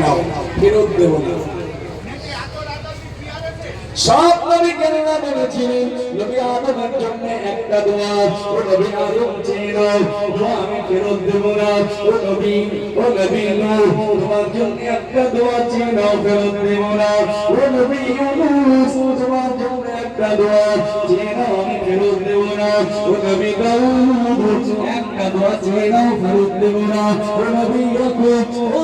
নাও ফেরত দেবো না। সব নবীকে আল্লাহ বলেছিলেন? নবী আদমের জন্য একটা দোয়া। ও নবী আদম ছিল আমি ফেরত দেব না। ও নবী ও নবী তোমার জন্য একটা দোয়া ছিল ফেরত দেব না। ও নবী ইউনূস, তোমার জন্য একটা দোয়া ছিল আমি ফেরত দেব না। ও নবী দাউদ, একটা দোয়া ছিল ফেরত দেব না। ও নবী ইয়াকুব নবী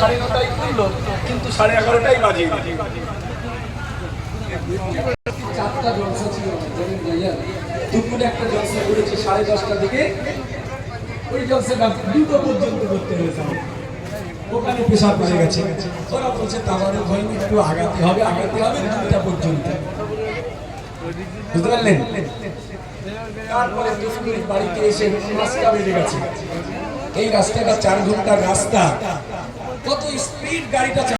সাড়ে নটায় করল কিন্তু সাড়ে এগারোটাই বাজে চারটা জলসা ছিল দুপুরে একটা জলসা করেছি সাড়ে দশটা থেকে ওই জলসাটা দুটো পর্যন্ত করতে হয়েছে। ওখানে পেশাব পড়ে গেছে। ওরা বলছে তাবারের হয়নি একটু আগাতে হবে আগাতে হবে দুটা পর্যন্ত। বুঝতে পারলেন? তারপরে দুপুরে বাড়িতে এসে পাঁচটা বেজে গেছে। এই রাস্তাটা চার ঘণ্টার রাস্তা। কত স্পিড গাড়িটা